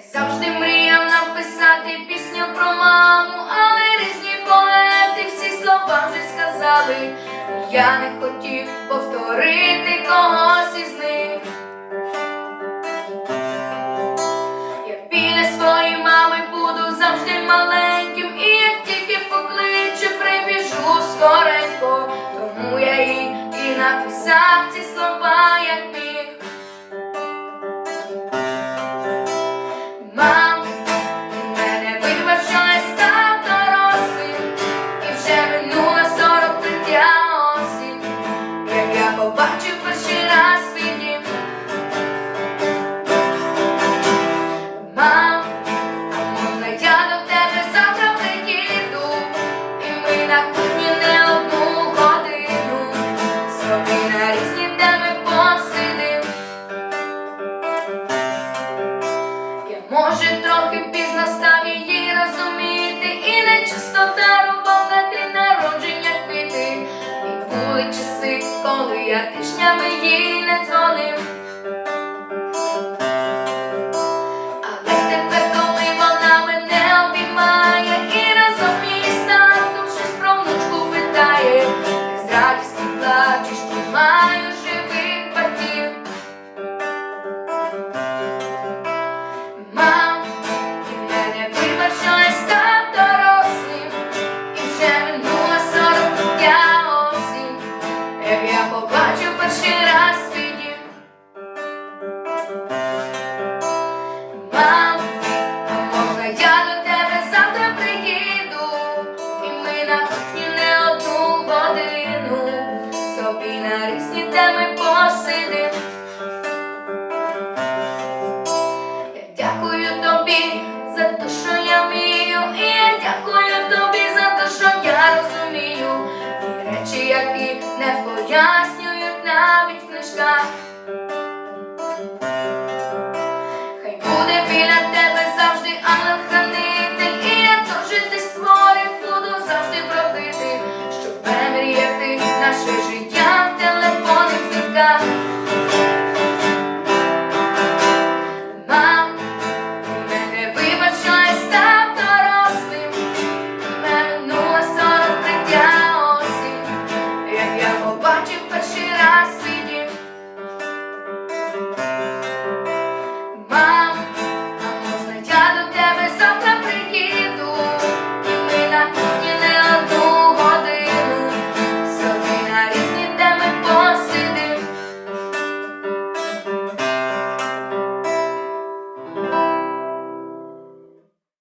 Завжди мріяв написати пісню про маму, але різні поети всі слова вже сказали. Я не хотів повторити когось. школи, я тижнями їй не дзвонив. світами.